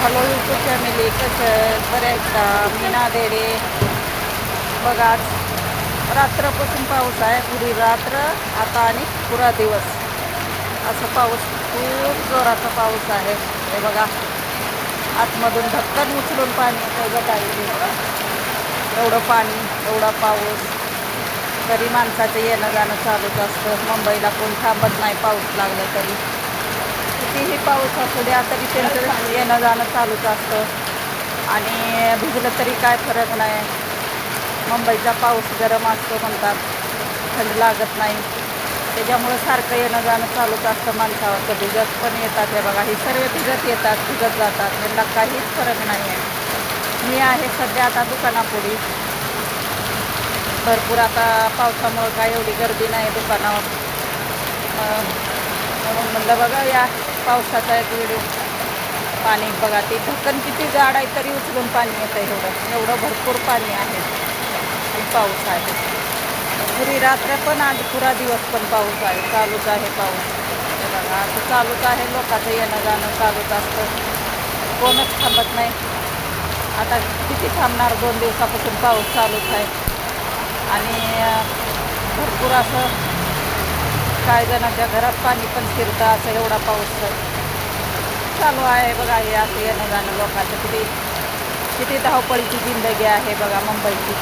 Hello YouTube family कसं आहे? बरं आहेत का? मीना देडे बघा आज रात्रपासून पाऊस आहे. पुरी रात्र आता आणि पुरा दिवस. असं पाऊस खूप जोराचा पाऊस आहे. हे बघा. आतमधून धक्कन उचलून पाणी बघत आहे एवढं पाणी एवढा पाऊस. तरी माणसाचं येणं जाणं चालूच असतं. मुंबईला कोण थांबत नाही पाऊस लागला तरी. कितीही पाऊस असू द्या तरी त्यांचं येणं जाणं चालूच असतं. आणि भिजलं तरी काय फरक नाही. मुंबईचा पाऊस गरम असतो म्हणतात. थंड लागत नाही. त्याच्यामुळं सारखं येणं जाणं चालूच असतं माणसावर. तर भिजत पण येतात हे बघा. ही सर्व भिजत येतात भिजत जातात. त्यांना काहीच फरक नाही आहे. मी आहे सध्या आता दुकानापुढे. भरपूर आता पावसामुळं काय एवढी गर्दी नाही दुकानावर. म्हणून म्हणलं बघा या पावसाचा एक व्हिडिओ पाणी बघा ते ढक्कन किती जाड आहे तरी उचलून पाणी येतं एवढं. एवढं भरपूर पाणी आहे. आणि पाऊस आहे. पुरी रात्र पण आज पुरा दिवस पण पाऊस आहे. चालूच आहे पाऊस. हे बघा असं चालूच आहे. लोकांचं येणं जाणं चालूच असतं. कोणच थांबत नाही. आता किती थांबणार? दोन दिवसापासून पाऊस चालूच आहे. आणि भरपूर असं काय जणांच्या घरात पाणी पण शिरतं असं एवढा पाऊस चालू आहे बघा हे असं येणं जाणं लोकांचं. किती किती धावपळीची जिंदगी आहे बघा मुंबईची.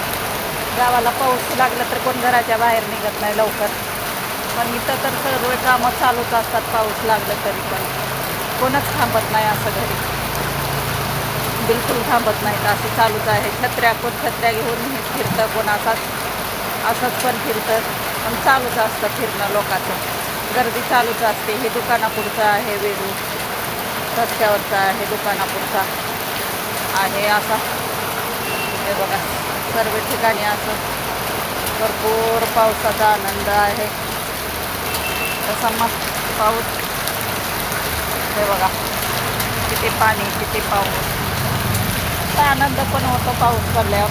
गावाला पाऊस लागला तर कोण घराच्या बाहेर निघत नाही लवकर. पण इथं तर सर्व कामं चालूच असतात पाऊस लागलं तरी पण. कोणच थांबत नाही असं घरी. बिलकुल थांबत नाहीत असं चालूच आहे. छत्र्या कोण छत्र्या घेऊन फिरतं कोण असाच असंच पण फिरतं. पण चालूच असतं फिरणं लोकांचं. गर्दी चालूच असते. हे दुकानापुरचं आहे वेरू रस्त्यावरचं आहे दुकानापुरचा आहे असा. हे बघा. सर्व ठिकाणी असं. भरपूर पावसाचा आनंद आहे. तसा मस्त पाऊस. हे बघा. किती पाणी किती पाऊस. आनंद पण होतो पाऊस पडल्यावर.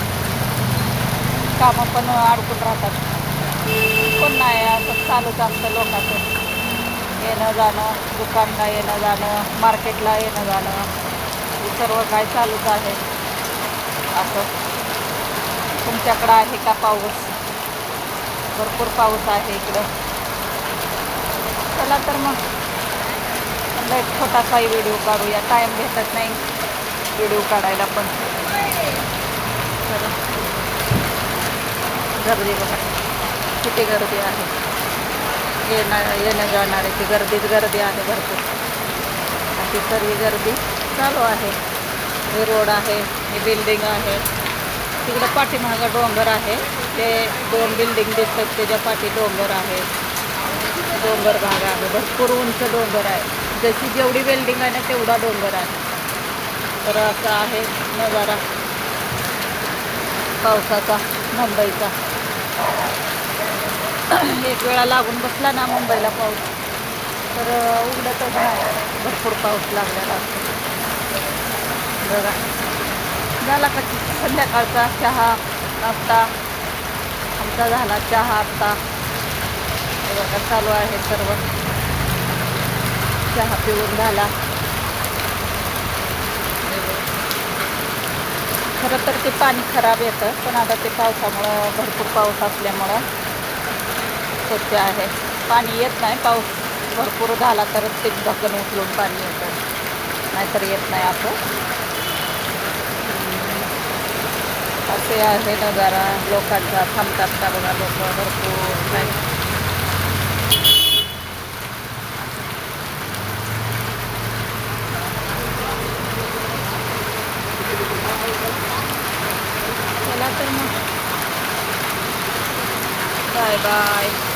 कामं पण अडकून राहतात. पुन्हा नाही असं चालूच असतं लोकांचं. येणं जाणं दुकानला येणं जाणं मार्केटला येणं जाणं. हे सर्व काय चालूच आहे. असं. तुमच्याकडं आहे का पाऊस? भरपूर पाऊस आहे इकडं. चला तर मग. एक छोटासाही व्हिडिओ काढूया. टाईम भेटत नाही व्हिडिओ काढायला पण. चला. गर्दी बघा. किती गर्दी आहे. येणं जाणारे ती गर्दीच गर्दी आहे भरपूर. अशी सर्व गर्दी चालू आहे. हे रोड आहे हे बिल्डिंग आहे. तिकडं पाठीमागं डोंगर आहे. ते दोन बिल्डिंग दिसतात त्याच्या पाठी डोंगर आहे. डोंगर भाग आहे. भरपूर उंच डोंगर आहे. जशी जेवढी बिल्डिंग आहे ना तेवढा डोंगर आहे. तर असा आहे नजारा. पावसाचा मुंबईचा. एक वेळा लागून बसला ना मुंबईला पाऊस. तर उघडतच नाही. भरपूर पाऊस लागलेला असतो. बघा. झाला का संध्याकाळचा चहा नाश्ता. आमचा झाला चहा आत्ता बघा चालू आहे सर्व. चहा पिऊन झाला. खरं तर ते पाणी खराब येतं पण आता ते पावसामुळं भरपूर पाऊस असल्यामुळं स्वच्छ आहे. पाणी येत नाही. पाऊस भरपूर झाला तरच ते ढक्कन उचलून पाणी येतं. नाहीतर येत नाही असं. असे आहे नज़ारा. लोकांचा थांबतात का लोक? भरपूर नाही. Bye bye.